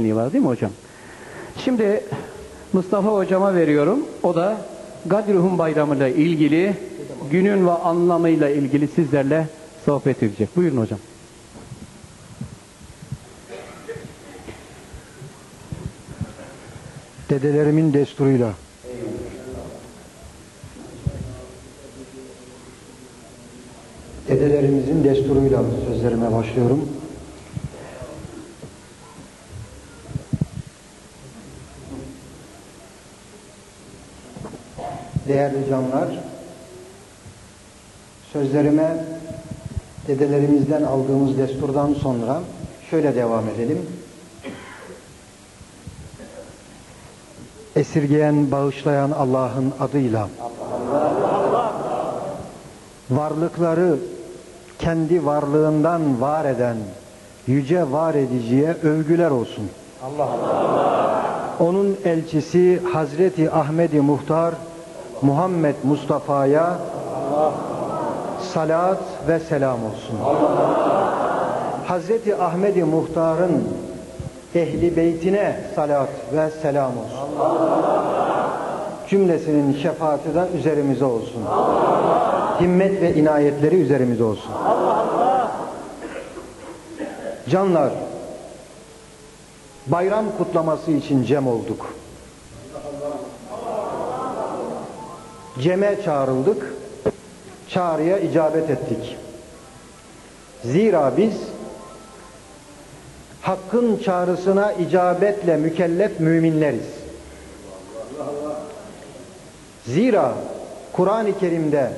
var değil mi hocam? Şimdi Mustafa hocama veriyorum. O da Gadruhum Bayramı ile ilgili günün ve anlamıyla ilgili sizlerle sohbet edecek. Buyurun hocam. Dedelerimin desturuyla. Dedelerimizin desturuyla sözlerime başlıyorum. Değerli canlar, sözlerime dedelerimizden aldığımız desturdan sonra şöyle devam edelim. Esirgeyen, bağışlayan Allah'ın adıyla varlıkları kendi varlığından var eden yüce var ediciye övgüler olsun. Onun elçisi Hazreti Ahmedi Muhtar Muhammed Mustafa'ya salat ve selam olsun. Hazreti Ahmedi Muhtar'ın ehli beytine salat ve selam olsun. Cümlesinin şefaati de üzerimize olsun. Himmet ve inayetleri üzerimize olsun. Canlar, bayram kutlaması için cem olduk. Cem'e çağrıldık, çağrıya icabet ettik. Zira biz Hakkın çağrısına icabetle mükellef müminleriz. Zira Kur'an-ı Kerim'de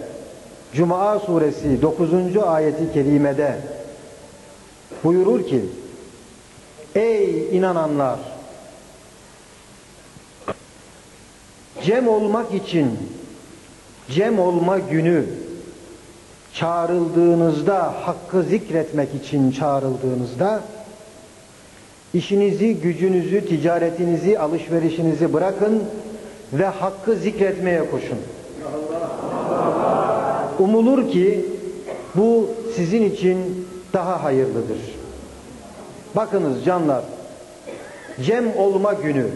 Cuma suresi 9. ayeti kerimede buyurur ki Ey inananlar cem olmak için cem olma günü çağrıldığınızda hakkı zikretmek için çağrıldığınızda işinizi, gücünüzü, ticaretinizi, alışverişinizi bırakın ve hakkı zikretmeye koşun. Umulur ki bu sizin için daha hayırlıdır. Bakınız canlar, cem olma günü,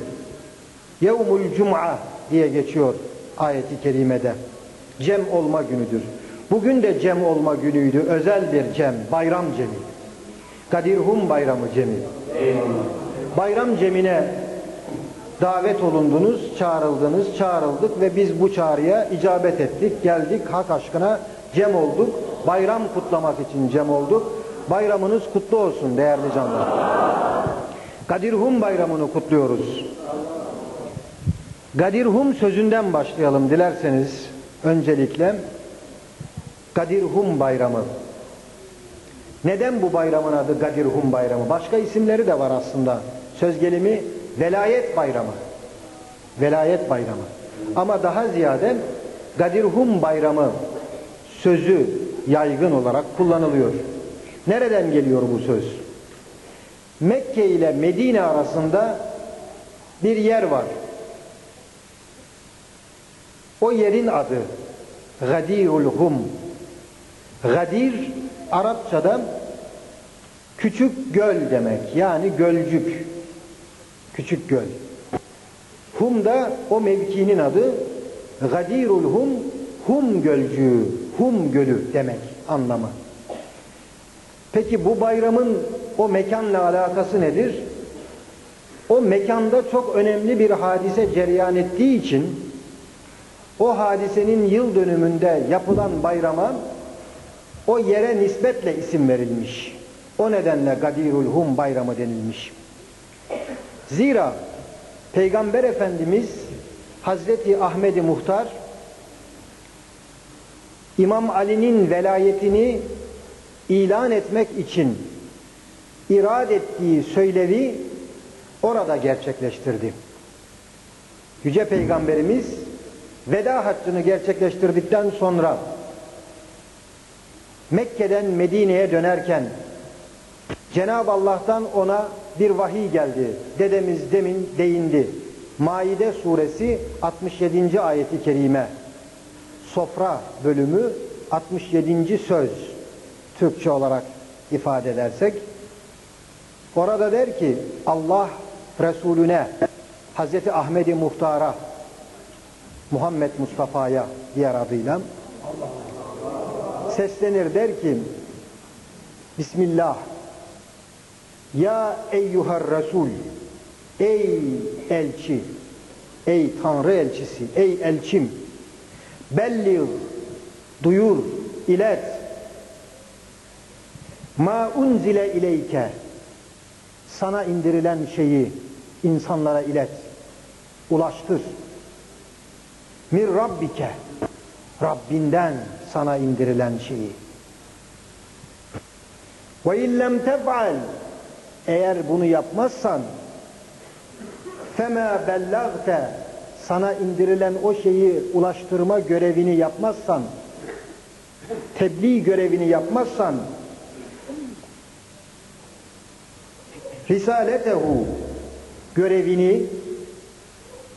yevmul cum'a diye geçiyor ayeti kerimede. Cem olma günüdür. Bugün de cem olma günüydü, özel bir cem, bayram cemi. Kadirhum bayramı cemi. Bayram cemine davet olundunuz, çağrıldınız, çağrıldık ve biz bu çağrıya icabet ettik, geldik hak aşkına cem olduk. Bayram kutlamak için cem olduk. Bayramınız kutlu olsun değerli canlar. Kadirhum bayramını kutluyoruz. Gadirhum sözünden başlayalım dilerseniz öncelikle. Gadirhum bayramı. Neden bu bayramın adı Gadirhum bayramı? Başka isimleri de var aslında. Söz gelimi velayet bayramı. Velayet bayramı. Ama daha ziyade Gadirhum bayramı sözü yaygın olarak kullanılıyor. Nereden geliyor bu söz? Mekke ile Medine arasında bir yer var. O yerin adı Gadirul Hum. Gadir Arapçada küçük göl demek. Yani gölcük. Küçük göl. Hum da o mevkinin adı Gadirul Hum, Hum gölcüğü, Hum gölü demek anlamı. Peki bu bayramın o mekanla alakası nedir? O mekanda çok önemli bir hadise cereyan ettiği için o hadisenin yıl dönümünde yapılan bayrama o yere nispetle isim verilmiş. O nedenle Gadirul Hum bayramı denilmiş. Zira Peygamber Efendimiz Hazreti Ahmedi Muhtar İmam Ali'nin velayetini ilan etmek için irad ettiği söylevi orada gerçekleştirdi. Yüce Peygamberimiz veda haccını gerçekleştirdikten sonra Mekke'den Medine'ye dönerken Cenab-ı Allah'tan ona bir vahiy geldi. Dedemiz demin değindi. Maide suresi 67. ayeti kerime. Sofra bölümü 67. söz. Türkçe olarak ifade edersek. Orada der ki Allah Resulüne, Hazreti Ahmedi Muhtar'a, Muhammed Mustafa'ya diğer adıyla seslenir der ki Bismillah. Ya eyyuhar Resul Ey elçi Ey Tanrı elçisi Ey elçim Belliğ Duyur ilet. Ma unzile ileyke Sana indirilen şeyi insanlara ilet Ulaştır. Mir Rabbike Rabbinden sana indirilen şeyi. Ve illem tef'al eğer bunu yapmazsan fema bellagte sana indirilen o şeyi ulaştırma görevini yapmazsan tebliğ görevini yapmazsan risaletehu görevini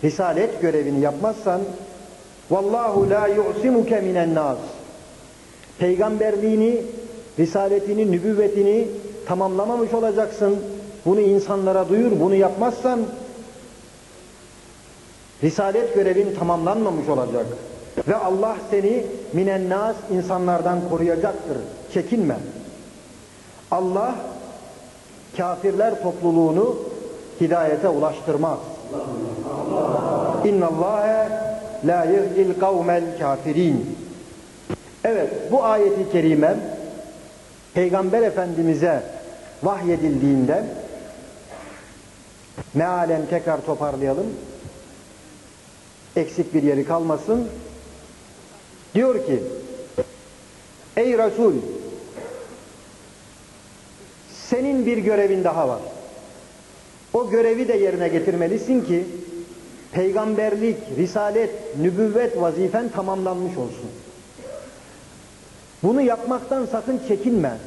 risalet görevini yapmazsan Vallahu la yu'simuke minen nas. Peygamberliğini, risaletini, nübüvvetini tamamlamamış olacaksın. Bunu insanlara duyur, bunu yapmazsan risalet görevin tamamlanmamış olacak. Ve Allah seni minen nas insanlardan koruyacaktır. Çekinme. Allah kafirler topluluğunu hidayete ulaştırmaz. İnna Allahe la yehdil kavmel kafirin. Evet bu ayeti kerime Peygamber Efendimiz'e vahyedildiğinde mealen tekrar toparlayalım. Eksik bir yeri kalmasın. Diyor ki Ey Resul senin bir görevin daha var. O görevi de yerine getirmelisin ki peygamberlik, risalet, nübüvvet vazifen tamamlanmış olsun. Bunu yapmaktan sakın çekinme.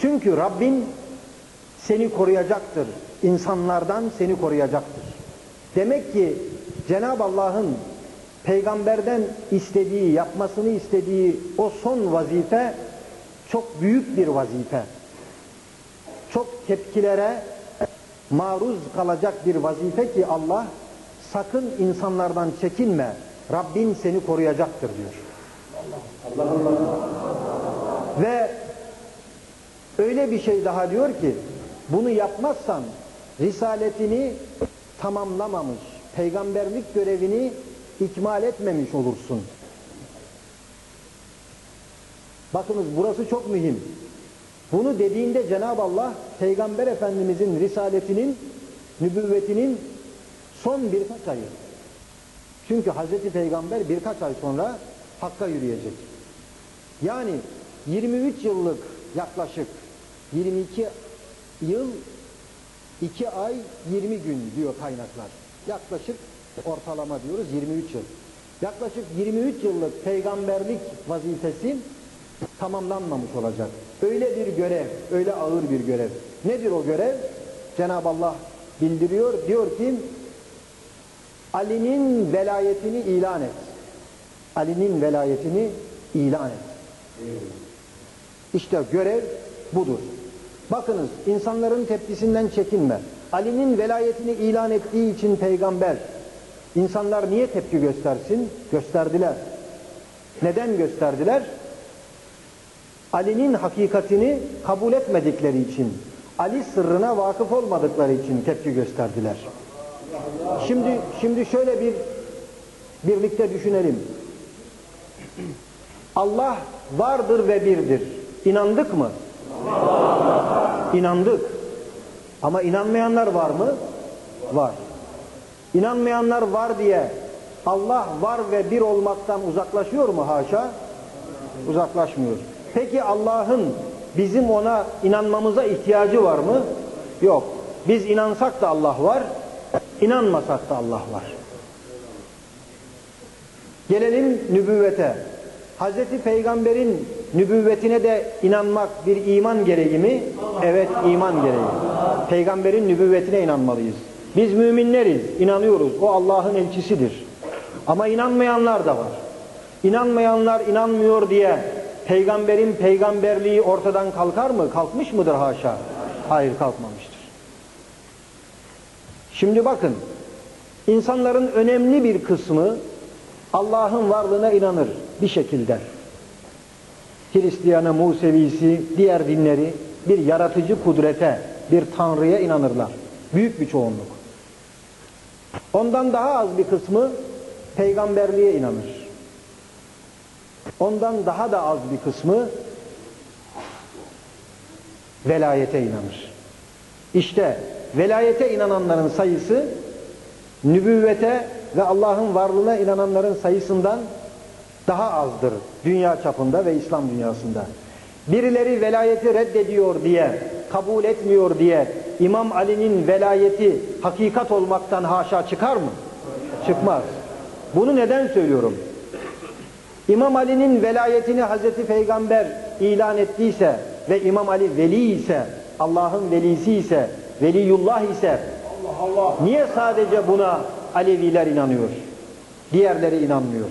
Çünkü Rabbin seni koruyacaktır. İnsanlardan seni koruyacaktır. Demek ki Cenab-ı Allah'ın peygamberden istediği, yapmasını istediği o son vazife çok büyük bir vazife. Çok tepkilere maruz kalacak bir vazife ki Allah sakın insanlardan çekinme. Rabbin seni koruyacaktır diyor. Allah Allah. Ve öyle bir şey daha diyor ki bunu yapmazsan risaletini tamamlamamış, peygamberlik görevini ikmal etmemiş olursun. Bakınız burası çok mühim. Bunu dediğinde Cenab-ı Allah Peygamber Efendimizin risaletinin, nübüvvetinin son birkaç ayı. Çünkü Hazreti Peygamber birkaç ay sonra Hakk'a yürüyecek. Yani 23 yıllık yaklaşık 22 yıl 2 ay 20 gün diyor kaynaklar. Yaklaşık ortalama diyoruz 23 yıl. Yaklaşık 23 yıllık peygamberlik vazifesi tamamlanmamış olacak. Öyle bir görev, öyle ağır bir görev. Nedir o görev? Cenab-ı Allah bildiriyor, diyor ki Ali'nin velayetini ilan et. Ali'nin velayetini ilan et. İşte görev budur. Bakınız insanların tepkisinden çekinme. Ali'nin velayetini ilan ettiği için peygamber insanlar niye tepki göstersin? Gösterdiler. Neden gösterdiler? Ali'nin hakikatini kabul etmedikleri için, Ali sırrına vakıf olmadıkları için tepki gösterdiler. Şimdi şimdi şöyle bir birlikte düşünelim. Allah vardır ve birdir. İnandık mı? İnandık. Ama inanmayanlar var mı? Var. İnanmayanlar var diye Allah var ve bir olmaktan uzaklaşıyor mu haşa? Uzaklaşmıyor. Peki Allah'ın bizim ona inanmamıza ihtiyacı var mı? Yok. Biz inansak da Allah var, inanmasak da Allah var. Gelelim nübüvvete. Hazreti Peygamber'in nübüvvetine de inanmak bir iman gereği mi? Evet iman gereği. Peygamber'in nübüvvetine inanmalıyız. Biz müminleriz, inanıyoruz. O Allah'ın elçisidir. Ama inanmayanlar da var. İnanmayanlar inanmıyor diye peygamberin peygamberliği ortadan kalkar mı? Kalkmış mıdır haşa? Hayır kalkmamıştır. Şimdi bakın, insanların önemli bir kısmı Allah'ın varlığına inanır bir şekilde. Hristiyanı, Musevisi, diğer dinleri bir yaratıcı kudrete, bir tanrıya inanırlar. Büyük bir çoğunluk. Ondan daha az bir kısmı peygamberliğe inanır. Ondan daha da az bir kısmı velayete inanır. İşte velayete inananların sayısı nübüvvete ve Allah'ın varlığına inananların sayısından daha azdır dünya çapında ve İslam dünyasında. Birileri velayeti reddediyor diye, kabul etmiyor diye İmam Ali'nin velayeti hakikat olmaktan haşa çıkar mı? Çıkmaz. Bunu neden söylüyorum? İmam Ali'nin velayetini Hazreti Peygamber ilan ettiyse ve İmam Ali veli ise, Allah'ın velisi ise, veliyullah ise niye sadece buna Aleviler inanıyor? Diğerleri inanmıyor.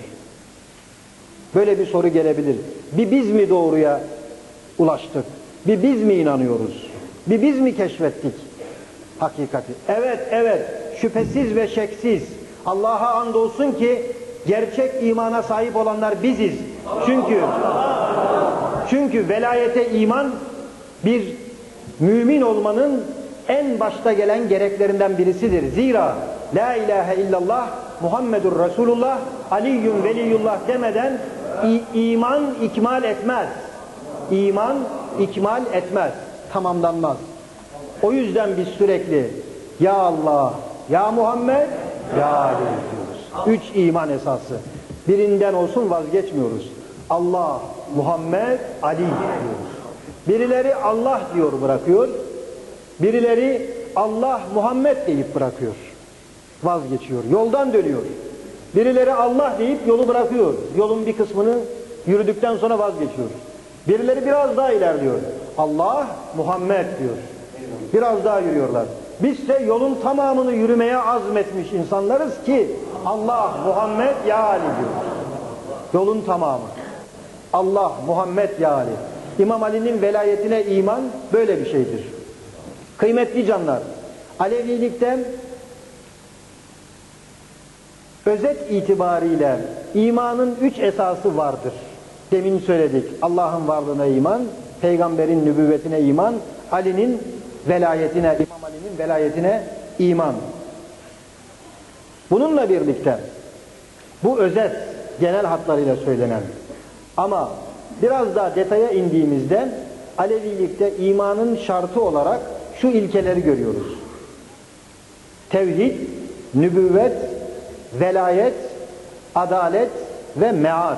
Böyle bir soru gelebilir. Bir biz mi doğruya ulaştık? Bir biz mi inanıyoruz? Bir biz mi keşfettik hakikati? Evet, evet. Şüphesiz ve şeksiz. Allah'a andolsun ki gerçek imana sahip olanlar biziz. Çünkü çünkü velayete iman bir mümin olmanın en başta gelen gereklerinden birisidir. Zira La ilahe illallah Muhammedur Resulullah Aliyyun Veliyullah demeden iman ikmal etmez. İman ikmal etmez. Tamamlanmaz. O yüzden biz sürekli Ya Allah, Ya Muhammed, Ya Ali diyoruz. Üç iman esası. Birinden olsun vazgeçmiyoruz. Allah, Muhammed, Ali diyoruz. Birileri Allah diyor bırakıyor. Birileri Allah, Muhammed deyip bırakıyor. Vazgeçiyor. Yoldan dönüyor. Birileri Allah deyip yolu bırakıyor. Yolun bir kısmını yürüdükten sonra vazgeçiyor. Birileri biraz daha ilerliyor. Allah, Muhammed diyor. Biraz daha yürüyorlar. Biz de yolun tamamını yürümeye azmetmiş insanlarız ki Allah, Muhammed, Ya Ali diyor. Yolun tamamı. Allah, Muhammed, Ya Ali. İmam Ali'nin velayetine iman böyle bir şeydir. Kıymetli canlar, Alevilikten özet itibariyle imanın üç esası vardır. Demin söyledik. Allah'ın varlığına iman, peygamberin nübüvvetine iman, Ali'nin velayetine, İmam Ali'nin velayetine iman. Bununla birlikte bu özet genel hatlarıyla söylenen ama biraz daha detaya indiğimizde Alevilikte imanın şartı olarak şu ilkeleri görüyoruz. Tevhid, nübüvvet, velayet, adalet ve mead.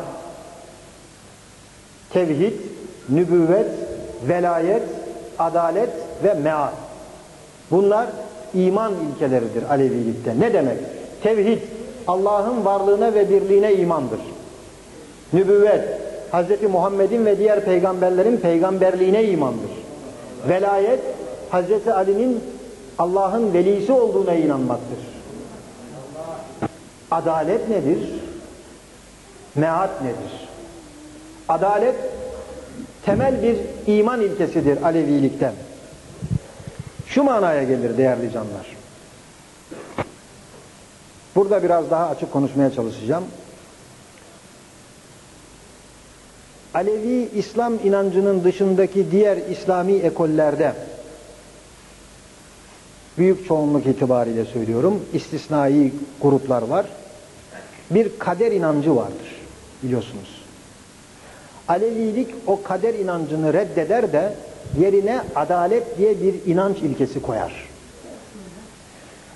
Tevhid, nübüvvet, velayet, adalet ve mead. Bunlar iman ilkeleridir Alevilikte. Ne demek? Tevhid, Allah'ın varlığına ve birliğine imandır. Nübüvvet, Hz. Muhammed'in ve diğer peygamberlerin peygamberliğine imandır. Velayet, Hz. Ali'nin Allah'ın velisi olduğuna inanmaktır. Adalet nedir? Meat nedir? Adalet temel bir iman ilkesidir Alevilikten. Şu manaya gelir değerli canlar. Burada biraz daha açık konuşmaya çalışacağım. Alevi İslam inancının dışındaki diğer İslami ekollerde büyük çoğunluk itibariyle söylüyorum istisnai gruplar var. Bir kader inancı vardır biliyorsunuz. Alevilik o kader inancını reddeder de yerine adalet diye bir inanç ilkesi koyar.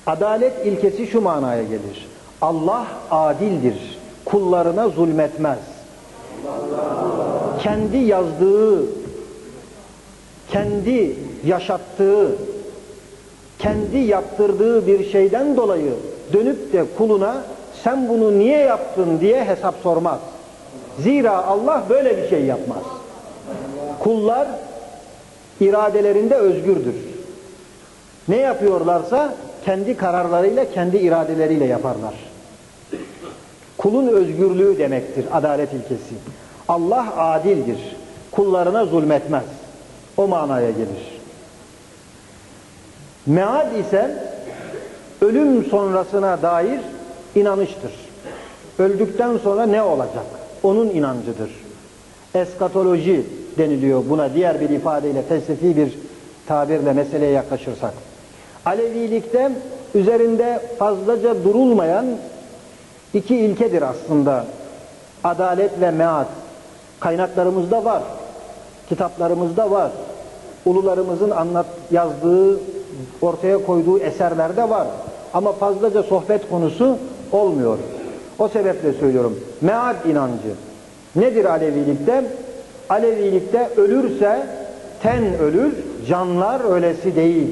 Adalet ilkesi şu manaya gelir. Allah adildir. Kullarına zulmetmez. Kendi yazdığı, kendi yaşattığı, kendi yaptırdığı bir şeyden dolayı dönüp de kuluna sen bunu niye yaptın diye hesap sormaz. Zira Allah böyle bir şey yapmaz. Kullar iradelerinde özgürdür. Ne yapıyorlarsa kendi kararlarıyla, kendi iradeleriyle yaparlar. Kulun özgürlüğü demektir adalet ilkesi. Allah adildir. Kullarına zulmetmez. O manaya gelir. Mead ise ölüm sonrasına dair inanıştır. Öldükten sonra ne olacak? Onun inancıdır. Eskatoloji deniliyor buna diğer bir ifadeyle felsefi bir tabirle meseleye yaklaşırsak. Alevilikte üzerinde fazlaca durulmayan iki ilkedir aslında. Adalet ve meat. Kaynaklarımızda var. Kitaplarımızda var. Ulularımızın anlat yazdığı, ortaya koyduğu eserlerde var. Ama fazlaca sohbet konusu olmuyor. O sebeple söylüyorum. Mead inancı. Nedir Alevilikte? Alevilikte ölürse ten ölür, canlar ölesi değil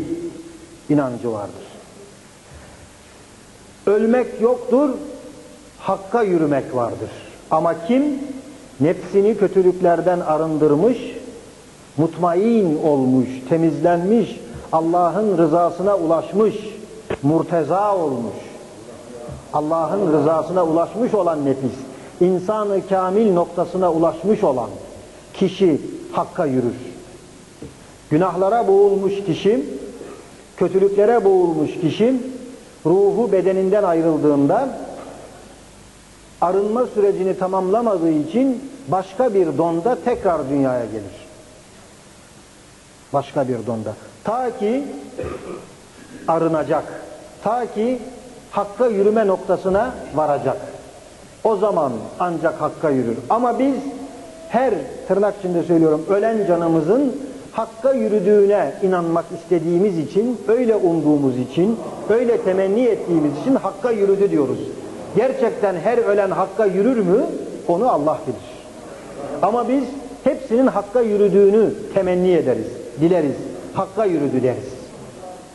inancı vardır. Ölmek yoktur, hakka yürümek vardır. Ama kim nefsini kötülüklerden arındırmış, mutmain olmuş, temizlenmiş, Allah'ın rızasına ulaşmış, murteza olmuş, Allah'ın rızasına ulaşmış olan nefis, insanı kamil noktasına ulaşmış olan kişi hakka yürür. Günahlara boğulmuş kişi, kötülüklere boğulmuş kişi, ruhu bedeninden ayrıldığında arınma sürecini tamamlamadığı için başka bir donda tekrar dünyaya gelir. Başka bir donda. Ta ki arınacak. Ta ki hakka yürüme noktasına varacak. O zaman ancak hakka yürür. Ama biz her tırnak içinde söylüyorum ölen canımızın hakka yürüdüğüne inanmak istediğimiz için, öyle umduğumuz için, öyle temenni ettiğimiz için hakka yürüdü diyoruz. Gerçekten her ölen hakka yürür mü? Onu Allah bilir. Ama biz hepsinin hakka yürüdüğünü temenni ederiz, dileriz. Hakka yürüdü deriz.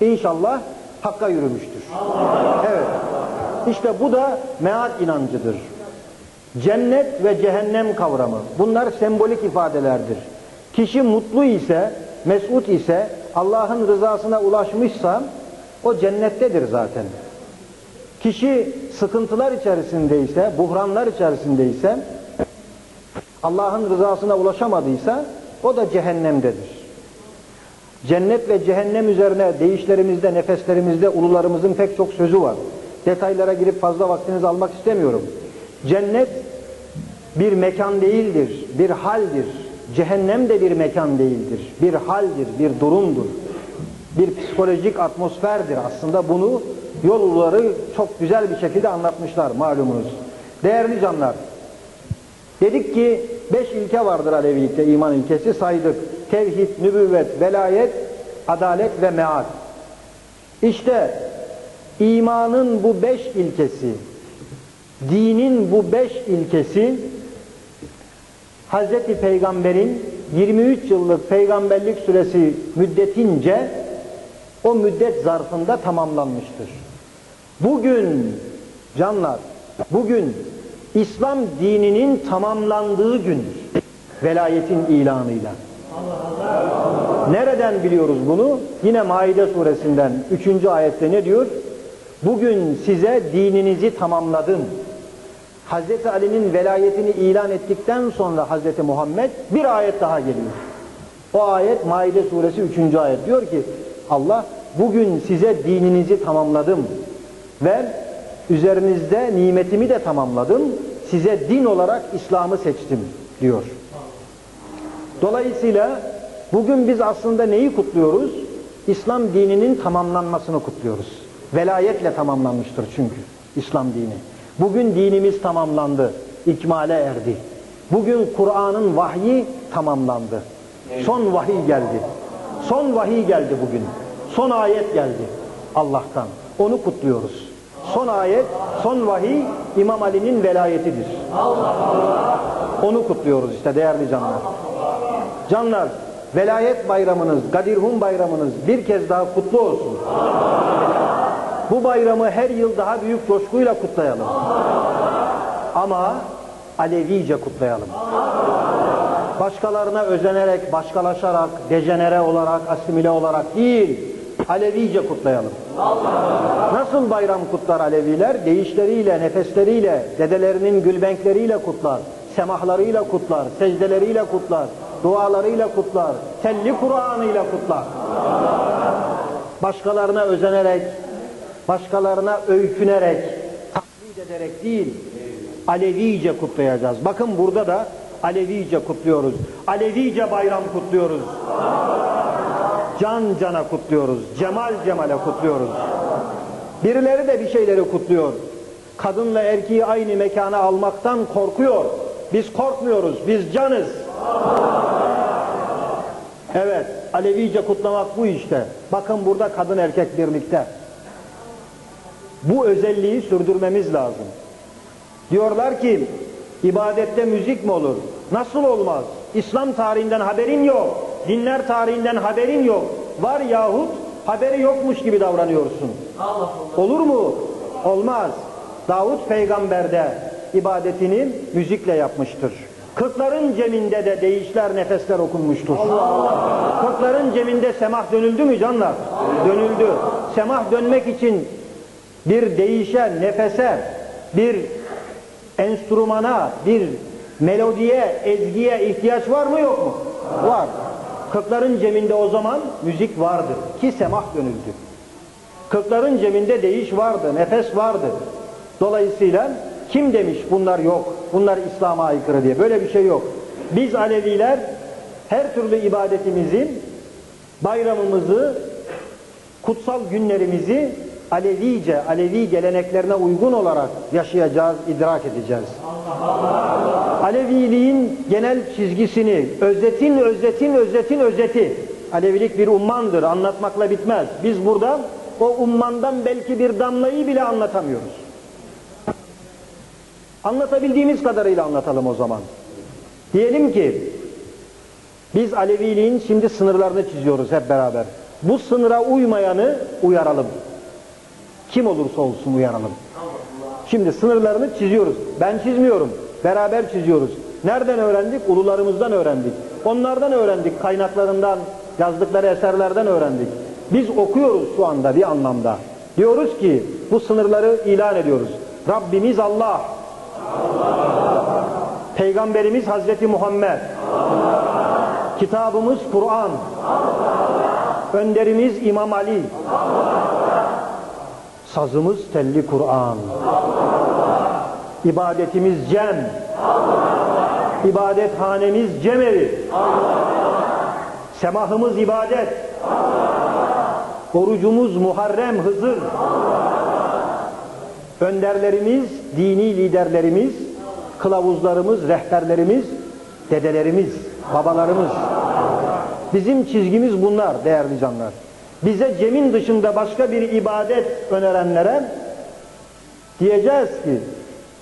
İnşallah hakka yürümüştür. Evet. İşte bu da meat inancıdır. Cennet ve cehennem kavramı. Bunlar sembolik ifadelerdir. Kişi mutlu ise, mesut ise, Allah'ın rızasına ulaşmışsa o cennettedir zaten. Kişi sıkıntılar içerisindeyse, buhranlar içerisindeyse, Allah'ın rızasına ulaşamadıysa o da cehennemdedir. Cennet ve cehennem üzerine deyişlerimizde, nefeslerimizde ulularımızın pek çok sözü var. Detaylara girip fazla vaktinizi almak istemiyorum. Cennet bir mekan değildir, bir haldir. Cehennem de bir mekan değildir, bir haldir, bir durumdur. Bir psikolojik atmosferdir aslında bunu yolları çok güzel bir şekilde anlatmışlar malumunuz. Değerli canlar, dedik ki beş ilke vardır Alevilikte iman ilkesi saydık. Tevhid, nübüvvet, velayet, adalet ve mead. İşte imanın bu beş ilkesi, dinin bu beş ilkesi Hazreti Peygamber'in 23 yıllık peygamberlik süresi müddetince o müddet zarfında tamamlanmıştır. Bugün canlar, bugün İslam dininin tamamlandığı gündür. Velayetin ilanıyla. Nereden biliyoruz bunu? Yine Maide suresinden 3. ayette ne diyor? Bugün size dininizi tamamladım. Hazreti Ali'nin velayetini ilan ettikten sonra Hazreti Muhammed bir ayet daha geliyor. O ayet Maide suresi 3. ayet diyor ki Allah bugün size dininizi tamamladım ve üzerinizde nimetimi de tamamladım. Size din olarak İslam'ı seçtim diyor. Dolayısıyla bugün biz aslında neyi kutluyoruz? İslam dininin tamamlanmasını kutluyoruz. Velayetle tamamlanmıştır çünkü İslam dini. Bugün dinimiz tamamlandı, ikmale erdi. Bugün Kur'an'ın vahyi tamamlandı. Son vahiy geldi. Son vahiy geldi bugün. Son ayet geldi Allah'tan. Onu kutluyoruz. Son ayet, son vahiy İmam Ali'nin velayetidir. Onu kutluyoruz işte değerli canlar. Canlar, velayet bayramınız, Gadirhum bayramınız bir kez daha kutlu olsun. Bu bayramı her yıl daha büyük coşkuyla kutlayalım. Ama Alevice kutlayalım. Başkalarına özenerek, başkalaşarak, dejenere olarak, asimile olarak değil, Alevice kutlayalım. Nasıl bayram kutlar Aleviler? Deyişleriyle, nefesleriyle, dedelerinin gülbenkleriyle kutlar, semahlarıyla kutlar, secdeleriyle kutlar, dualarıyla kutlar, telli Kur'an'ıyla kutlar. Başkalarına özenerek, başkalarına öykünerek, taklit ederek değil, Alevice kutlayacağız. Bakın burada da Alevice kutluyoruz. Alevice bayram kutluyoruz. Can cana kutluyoruz. Cemal cemale kutluyoruz. Birileri de bir şeyleri kutluyor. Kadınla erkeği aynı mekana almaktan korkuyor. Biz korkmuyoruz. Biz canız. Evet, Alevice kutlamak bu işte. Bakın burada kadın erkek birlikte. Bu özelliği sürdürmemiz lazım. Diyorlar ki ibadette müzik mi olur? Nasıl olmaz? İslam tarihinden haberin yok. Dinler tarihinden haberin yok. Var yahut haberi yokmuş gibi davranıyorsun. Olur mu? Olmaz. Davut peygamber de ibadetini müzikle yapmıştır. Kırkların ceminde de değişler nefesler okunmuştur. Kırkların ceminde semah dönüldü mü canlar? Dönüldü. Semah dönmek için bir değişe, nefese, bir enstrümana, bir melodiye, ezgiye ihtiyaç var mı yok mu? Var. Kırkların ceminde o zaman müzik vardı ki semah dönüldü. Kırkların ceminde değiş vardı, nefes vardı. Dolayısıyla kim demiş bunlar yok, bunlar İslam'a aykırı diye. Böyle bir şey yok. Biz Aleviler her türlü ibadetimizi, bayramımızı, kutsal günlerimizi Alevice, Alevi geleneklerine uygun olarak yaşayacağız, idrak edeceğiz. Aleviliğin genel çizgisini, özetin, özetin, özetin, özeti. Alevilik bir ummandır, anlatmakla bitmez. Biz burada o ummandan belki bir damlayı bile anlatamıyoruz. Anlatabildiğimiz kadarıyla anlatalım o zaman. Diyelim ki biz Aleviliğin şimdi sınırlarını çiziyoruz hep beraber. Bu sınıra uymayanı uyaralım. Kim olursa olsun uyaralım. Şimdi sınırlarını çiziyoruz. Ben çizmiyorum. Beraber çiziyoruz. Nereden öğrendik? Ulularımızdan öğrendik. Onlardan öğrendik. Kaynaklarından, yazdıkları eserlerden öğrendik. Biz okuyoruz şu anda bir anlamda. Diyoruz ki bu sınırları ilan ediyoruz. Rabbimiz Allah. Peygamberimiz Hazreti Muhammed. Kitabımız Kur'an. Önderimiz İmam Ali. Sazımız telli Kur'an. İbadetimiz cem. İbadethanemiz cemevi. Semahımız ibadet. Orucumuz Muharrem Hızır. Önderlerimiz, dini liderlerimiz, kılavuzlarımız, rehberlerimiz, dedelerimiz, babalarımız. Bizim çizgimiz bunlar değerli canlar. Bize cemin dışında başka bir ibadet önerenlere diyeceğiz ki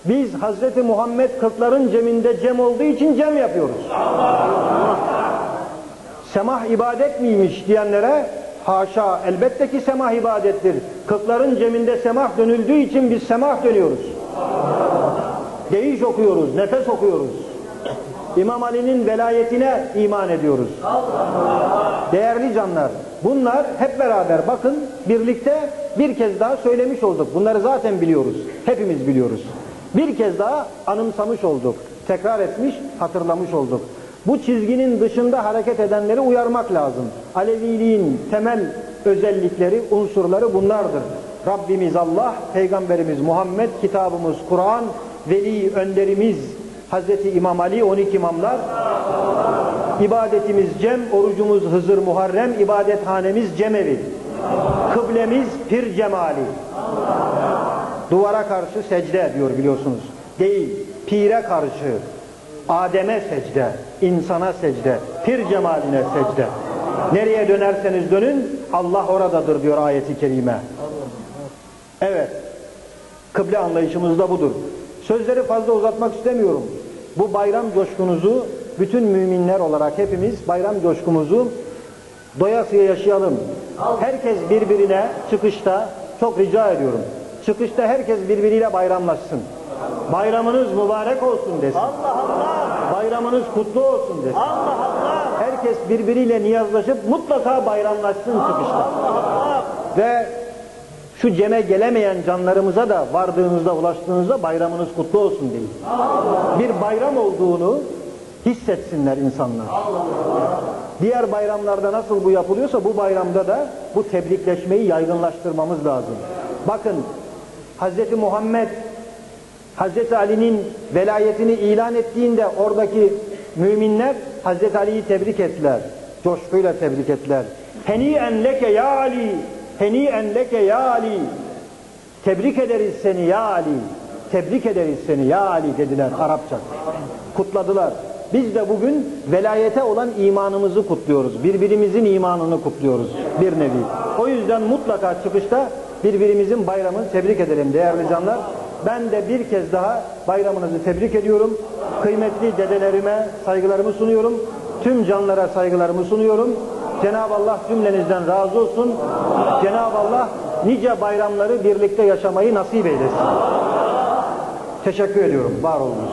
biz Hazreti Muhammed kırkların ceminde cem olduğu için cem yapıyoruz. Semah ibadet miymiş diyenlere haşa elbette ki semah ibadettir. Kırkların ceminde semah dönüldüğü için biz semah dönüyoruz. Değiş okuyoruz, nefes okuyoruz. İmam Ali'nin velayetine iman ediyoruz. Değerli canlar, bunlar hep beraber bakın birlikte bir kez daha söylemiş olduk. Bunları zaten biliyoruz. Hepimiz biliyoruz. Bir kez daha anımsamış olduk. Tekrar etmiş, hatırlamış olduk. Bu çizginin dışında hareket edenleri uyarmak lazım. Aleviliğin temel özellikleri, unsurları bunlardır. Rabbimiz Allah, Peygamberimiz Muhammed, kitabımız Kur'an, veli önderimiz Hazreti İmam Ali, 12 imamlar, ibadetimiz cem, orucumuz Hızır Muharrem, ibadethanemiz cemevi, kıblemiz pir cemali. Duvara karşı secde diyor biliyorsunuz. Değil, pire karşı, Adem'e secde, insana secde, pir cemaline secde. Nereye dönerseniz dönün, Allah oradadır diyor ayeti kerime. Evet, kıble anlayışımız da budur. Sözleri fazla uzatmak istemiyorum. Bu bayram coşkunuzu bütün müminler olarak hepimiz bayram coşkumuzu doyasıya yaşayalım. Herkes birbirine çıkışta çok rica ediyorum. Çıkışta herkes birbiriyle bayramlaşsın. Bayramınız mübarek olsun desin. Allah Allah. Bayramınız kutlu olsun desin. Allah Allah. Herkes birbiriyle niyazlaşıp mutlaka bayramlaşsın çıkışta. Ve şu ceme gelemeyen canlarımıza da vardığınızda, ulaştığınızda bayramınız kutlu olsun deyin. Bir bayram olduğunu hissetsinler insanlar. Diğer bayramlarda nasıl bu yapılıyorsa bu bayramda da bu tebrikleşmeyi yaygınlaştırmamız lazım. Bakın Hazreti Muhammed Hazreti Ali'nin velayetini ilan ettiğinde oradaki müminler Hazreti Ali'yi tebrik ettiler. Coşkuyla tebrik ettiler. Heni'en leke ya Ali. Heni'en leke ya Ali. Tebrik ederiz seni ya Ali. Tebrik ederiz seni ya Ali dediler Arapça. Kutladılar. Biz de bugün velayete olan imanımızı kutluyoruz. Birbirimizin imanını kutluyoruz bir nevi. O yüzden mutlaka çıkışta birbirimizin bayramını tebrik edelim değerli canlar. Ben de bir kez daha bayramınızı tebrik ediyorum. Kıymetli dedelerime saygılarımı sunuyorum. Tüm canlara saygılarımı sunuyorum. Cenab-ı Allah cümlenizden razı olsun. Cenab-ı Allah nice bayramları birlikte yaşamayı nasip eylesin. Teşekkür ediyorum. Var olunuz.